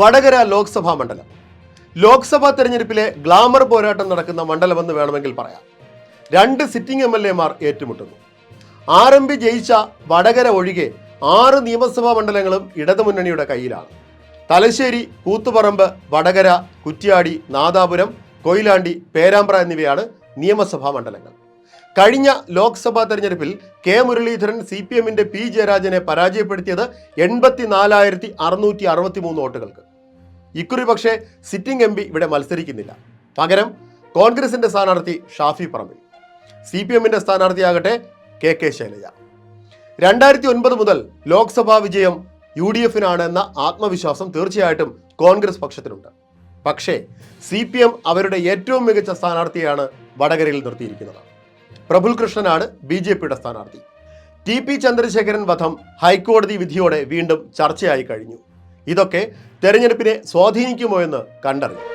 വടകര ലോക്സഭാ മണ്ഡലം. ലോക്സഭാ തെരഞ്ഞെടുപ്പിലെ ഗ്ലാമർ പോരാട്ടം നടക്കുന്ന മണ്ഡലമെന്ന് വേണമെങ്കിൽ പറയാം. രണ്ട് സിറ്റിംഗ് എം എൽ എമാർ ഏറ്റുമുട്ടുന്നു. ആർ എം പി ജയിച്ച വടകര ഒഴികെ ആറ് നിയമസഭാ മണ്ഡലങ്ങളും ഇടതുമുന്നണിയുടെ കയ്യിലാണ്. തലശ്ശേരി കൂത്തുപറമ്പ് വടകര കുറ്റ്യാടി നാദാപുരം കൊയിലാണ്ടി പേരാമ്പ്ര എന്നിവയാണ് നിയമസഭാ മണ്ഡലങ്ങൾ. കഴിഞ്ഞ ലോക്സഭാ തെരഞ്ഞെടുപ്പിൽ കെ മുരളീധരൻ സി പി എമ്മിന്റെ പി ജയരാജനെ പരാജയപ്പെടുത്തിയത് എൺപത്തിനാലായിരത്തി അറുന്നൂറ്റി അറുപത്തി മൂന്ന് വോട്ടുകൾക്ക്. ഇക്കുറി പക്ഷേ സിറ്റിംഗ് എം ഇവിടെ മത്സരിക്കുന്നില്ല. പകരം കോൺഗ്രസിന്റെ സ്ഥാനാർത്ഥി ഷാഫി പറമ്പിൽ സി പി എമ്മിന്റെ സ്ഥാനാർത്ഥിയാകട്ടെ കെ കെ ശൈലജ. രണ്ടായിരത്തി ഒൻപത് മുതൽ ലോക്സഭാ വിജയം യു ഡി എഫിനാണ് എന്ന ആത്മവിശ്വാസം തീർച്ചയായിട്ടും കോൺഗ്രസ് പക്ഷത്തിനുണ്ട് പക്ഷേ സി പി എം അവരുടെ ഏറ്റവും മികച്ച സ്ഥാനാർത്ഥിയാണ് വടകരയിൽ നിർത്തിയിരിക്കുന്നത്. പ്രഫുൽ കൃഷ്ണനാണ് ബി ജെ പിയുടെ സ്ഥാനാർത്ഥി. ടി പി ചന്ദ്രശേഖരൻ വധം ഹൈക്കോടതി വിധിയോടെ വീണ്ടും ചർച്ചയായി കഴിഞ്ഞു. ഇതൊക്കെ തെരഞ്ഞെടുപ്പിനെ സ്വാധീനിക്കുമോ എന്ന് കണ്ടറിയും